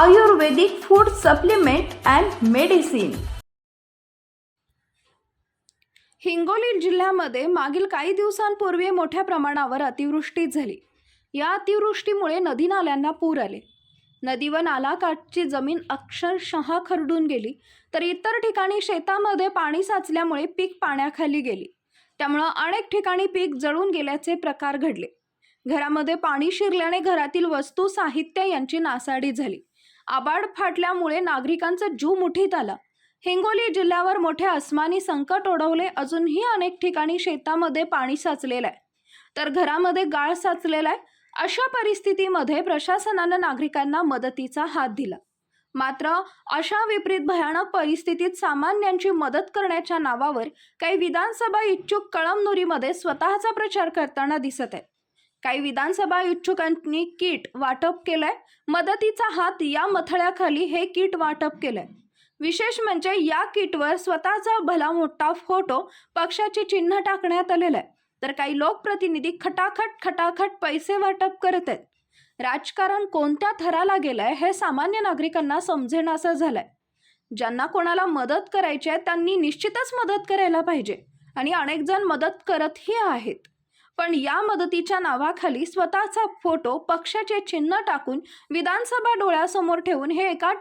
Ayurvedic food supplement and medicine. Hingoli जिल्ह्यामध्ये मागील काही दिवसांपूर्वी मोठ्या प्रमाणावर अतिवृष्टी झाली. या अतिवृष्टीमुळे नदी नाल्यांना पूर आले. नदी व नालाकाठची जमीन अक्षरशः खरडून गेली तर इतर ठिकाणी शेतामध्ये पाणी साचल्यामुळे पीक पाण्याखाली गेली. त्यामुळं अनेक ठिकाणी पीक जळून गेल्याचे प्रकार घडले. घरामध्ये पाणी शिरल्याने घरातील वस्तू साहित्य यांची नासाडी झाली. आबाड फाटल्यामुळे नागरिकांचा जीव मुठीत आला. हिंगोली जिल्ह्यावर मोठे अस्मानी संकट ओढवले. अजूनही अनेक ठिकाणी शेतामध्ये पाणी साचलेलं आहे तर घरामध्ये गाळ साचलेला आहे अशा परिस्थितीमध्ये प्रशासनानं नागरिकांना मदतीचा हात दिला. मात्र अशा विपरीत भयानक परिस्थितीत सामान्यांची मदत करण्याच्या नावावर काही विधानसभा इच्छुक कळमनुरीमध्ये स्वतःचा प्रचार करताना दिसत आहेत. काही विधानसभा इच्छुकांनी किट वाटप केलंय. मदतीचा हात या मथळ्याखाली हे किट वाटप केलंय. विशेष म्हणजे या किटवर स्वतःचा भला मोठा फोटो पक्षाचे चिन्ह टाकण्यात आलेलं आहे तर काही लोकप्रतिनिधी खटाखट खटाखट पैसे वाटप करत आहेत. राजकारण कोणत्या थराला गेलंय हे सामान्य नागरिकांना समजेनासं झालंय. ज्यांना कोणाला मदत करायची आहे त्यांनी निश्चितच मदत करायला पाहिजे. आणि अनेक जण मदत करतही आहेत. पण या मदतीच्या नावाखाली स्वतःचा फोटो पक्षाचे चिन्ह टाकून विधानसभा डोळ्यासमोर ठेवून हे एका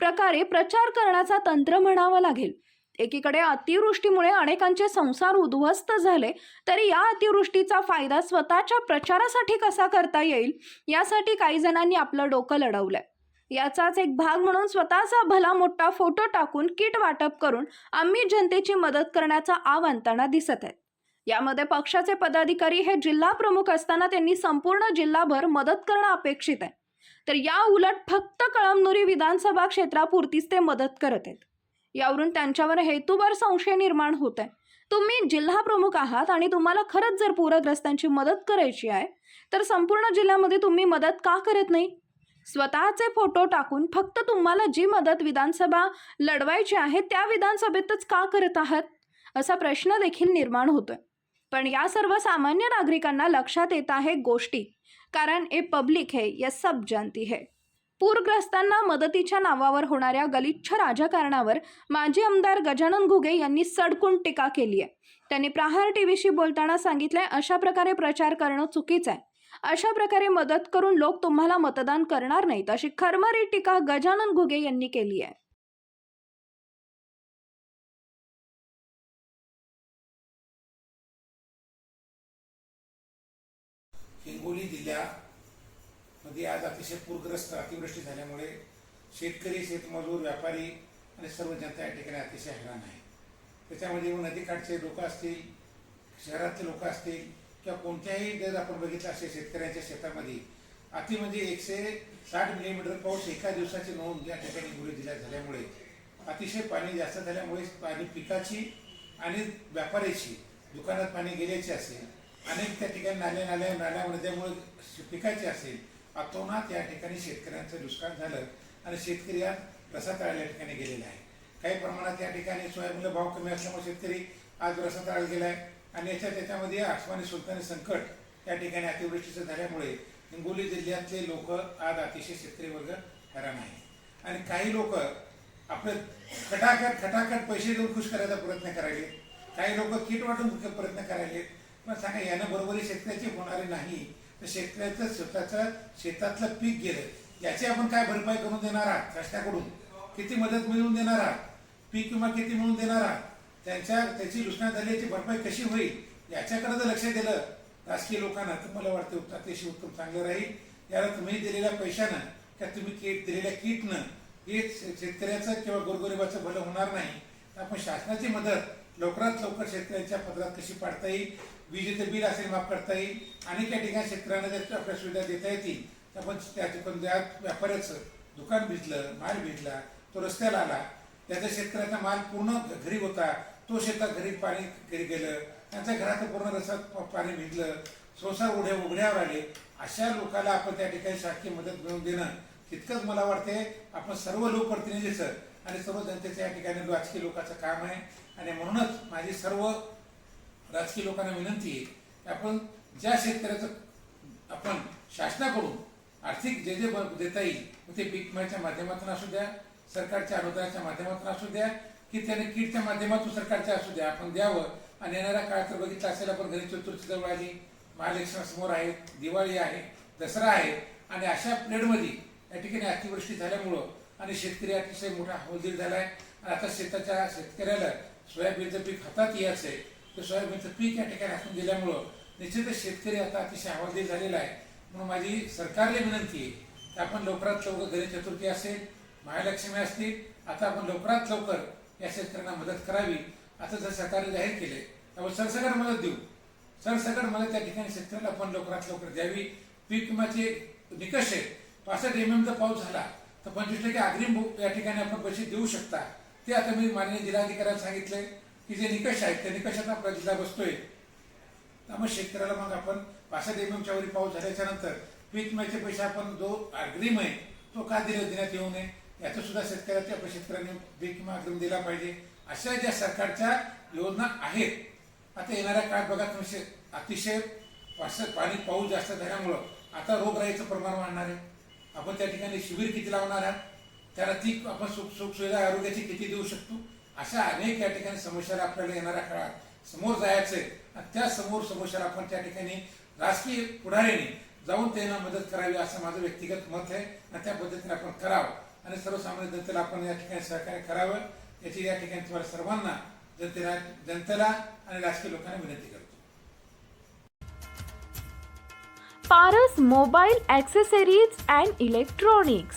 प्रकारे प्रचार करण्याचा तंत्र म्हणावं लागेल. एकीकडे अतिवृष्टीमुळे अनेकांचे संसार उद्ध्वस्त झाले तरी या अतिवृष्टीचा फायदा स्वतःच्या प्रचारासाठी कसा करता येईल यासाठी काही जणांनी आपलं डोकं लढवलंय. याचाच एक भाग म्हणून स्वतःचा भला मोठा फोटो टाकून किट वाटप करून आम्ही जनतेची मदत करण्याचा आवांताना दिसत आहेत यामध्ये पक्षाचे पदाधिकारी हे जिल्हा प्रमुख असताना त्यांनी संपूर्ण जिल्हाभर मदत करणं अपेक्षित आहे. तर या उलट फक्त कळमनुरी विधानसभा क्षेत्रापुरतीच ते मदत करत आहेत. यावरून त्यांच्यावर हेतूवर संशय निर्माण होत आहे. तुम्ही जिल्हा प्रमुख आहात आणि तुम्हाला खरंच जर पूरग्रस्तांची मदत करायची आहे तर संपूर्ण जिल्ह्यामध्ये तुम्ही मदत का करत नाही? स्वतःचे फोटो टाकून फक्त तुम्हाला जी मदत विधानसभा लढवायची आहे त्या विधानसभेतच का करत आहात? असा प्रश्न देखील निर्माण होतोय. पण या सर्व सामान्य नागरिकांना लक्षात येत आहे गोष्टी कारण ए पब्लिक है ये सब जानती है. पूरग्रस्तांना मदतीच्या नावावर होणाऱ्या गलिच्छ राजकारणावर माजी आमदार गजानन घुगे यांनी सडकून टीका केली आहे. त्यांनी प्रहार टीव्हीशी बोलताना सांगितलंय अशा प्रकारे प्रचार करणं चुकीचं आहे. अशा प्रकारे मदत करून लोक तुम्हाला मतदान करणार नाहीत अशी खरमरी टीका गजानन घुगे यांनी केली आहे. हिंगोली जिल्ह्यामध्ये आज अतिशय पूरग्रस्त अतिवृष्टी झाल्यामुळे शेतकरी शेतमजूर व्यापारी आणि सर्व जनता या ठिकाणी अतिशय हैराण आहे. त्याच्यामध्ये मग नदीकाठचे लोक असतील शहरातले लोक असतील किंवा कोणत्याही जर आपण बघितलं असेल शेतकऱ्यांच्या शेतामध्ये अति म्हणजे एकशे साठ मिलीमीटर पाऊस एका दिवसाची नोंद या ठिकाणी हिंगोली जिल्ह्यात झाल्यामुळे अतिशय पाणी जास्त झाल्यामुळे पाणी पिकाची आणि व्यापाऱ्याची दुकानात पाणी गेल्याची असेल अनेक त्या ठिकाणी नाल्या नाल्या नाल्यामुळे त्यामुळे पिकाचे असेल अतोनात या ठिकाणी शेतकऱ्यांचं नुकसान झालं आणि शेतकरी आज रसातळाल्या ठिकाणी गेलेला आहे काही प्रमाणात या ठिकाणी सोयाबीनला भाव कमी असल्यामुळे शेतकरी आज रसातळाला गेला आहे आणि याच्या त्याच्यामध्ये आसमानी सुलतानी संकट या ठिकाणी अतिवृष्टीचं झाल्यामुळे हिंगोली जिल्ह्यातले लोक आज अतिशय शेतकरी वर्ग हैराण आहे आणि काही लोक आपलं खटाखट खटाखट पैसे देऊन खुश करायचा प्रयत्न करायले काही लोक किट वाटून प्रयत्न करायले पण सांगा यानं बरोबरी शेतकऱ्याची होणारे नाही. तर शेतकऱ्याचं स्वतःचं शेतातलं पीक गेलं याची आपण काय भरपाई करून देणार आहात? शासनाकडून किती मदत मिळवून देणार आहात? पीक विमा किती मिळवून देणार आहात? त्यांच्या त्याची नुकसान झाल्याची भरपाई कशी होईल? याच्याकडे जर लक्ष दिलं राजकीय लोकांना तर मला वाटतं अतिशय उत्तम चांगलं राहील. याला तुम्ही दिलेल्या पैशानं किंवा तुम्ही किट दिलेल्या किटनं हे शेतकऱ्याचं किंवा गोरगरिबाचं भलं होणार नाही. आपण शासनाची मदत लवकरात लवकर शेतकऱ्यांच्या पदरात कशी पाडता येईल? विजेचं बिल असेल माफ करता येईल. आणि त्या ठिकाणी शेतकऱ्यांना जर आपल्या सुविधा देता येतील. तर आपण त्या ठिकाणी त्या व्यापाऱ्याचं दुकान भिजलं माल भिजला तो रस्त्याला आला. त्याचा शेतकऱ्याचा माल पूर्ण घरी होता. तो शेतात घरी पाणी घरी गेलं. त्यांच्या घरात पूर्ण रसात पाणी भिजलं. संसार उड्या उघड्यावर आले. अशा लोकांना आपण त्या ठिकाणी शासकीय मदत मिळवून देणं तितकंच मला वाटते आपण सर्व लोकप्रतिनिधीचं आणि सर्व जनतेचं या ठिकाणी राजकीय लोकांचं काम आहे. आणि म्हणूनच माझी सर्व राजकीय लोकांना विनंती आहे की आपण ज्या शेतकऱ्याचं आपण शासनाकडून आर्थिक जे जे देता येईल ते पीक विम्याच्या माध्यमातून असू द्या सरकारच्या अनुदानाच्या माध्यमातून असू द्या की त्याने किटच्या माध्यमातून सरकारच्या असू द्या आपण द्यावं. आणि येणाऱ्या काळात तर बघितलं असेल आपण गणेश चतुर्थी जवळ आली महालक्ष्मी समोर आहे दिवाळी आहे दसरा आहे आणि अशा पिरियडमध्ये या ठिकाणी अतिवृष्टी झाल्यामुळं आणि शेतकरी अतिशय मोठा हौलदिल झालाय. आणि आता शेताच्या शेतकऱ्याला सोयाबीनचं पीक हातात यायचं आहे तर सोयाबीनचं पीक या ठिकाणी हातून दिल्यामुळं निश्चितच शेतकरी आता अतिशय हवालदिल झालेला आहे. म्हणून माझी सरकारला विनंती आहे की आपण लवकरात लवकर गणेश चतुर्थी असेल महालक्ष्मी असतील आता आपण लवकरात लवकर या शेतकऱ्यांना मदत करावी. आता जर सरकारने जाहीर केले त्यामुळे सरसकट मदत देऊ. सरसकट मदत त्या ठिकाणी शेतकऱ्याला आपण लवकरात लवकर द्यावी. पीक विम्याचे निकष आहेत पासष्ट एम एमचा पाऊस झाला तर पंचवीस टक्के अग्रिम या ठिकाणी आपण पैसे देऊ शकता. ते आता मी माननीय जिल्हाधिकाऱ्यांना सांगितलंय. की जे निकष आहेत त्या निकषात आपला जिल्हा बसतोय. त्यामुळे शेतकऱ्याला मग आपण पासष्ट एम एमच्या वरी पाऊस झाल्याच्यानंतर पीक पैसे आपण जो अग्रिम आहे तो का दिला देण्यात येऊ नये याचं सुद्धा शेतकऱ्याच्या आपण शेतकऱ्यांनी पीक विमा अग्रिम दिला पाहिजे. अशा ज्या सरकारच्या योजना आहेत आता येणाऱ्या काळात बघा तुम्ही अतिशय पाणी पाऊस जास्त झाल्यामुळं आता रोगराईचं प्रमाण वाढणार आहे. आपण त्या ठिकाणी शिबिर किती लावणार आहात? त्याला ती आपण सुख सुख सुविधा आरोग्याची किती देऊ शकतो? अशा अनेक या ठिकाणी समस्याला आपल्याला येणाऱ्या काळात समोर जायचंय आणि त्या समोर समस्याला आपण त्या ठिकाणी राजकीय पुढाऱ्याने जाऊन त्यांना मदत करावी असं माझं व्यक्तिगत मत आहे. आणि त्या पद्धतीने आपण करावं. आणि सर्वसामान्य जनतेला आपण या ठिकाणी सहकार्य करावं. याची या ठिकाणी तुम्हाला सर्वांना जनतेला जनतेला आणि राजकीय लोकांना विनंती करतो. Paras mobile accessories and electronics.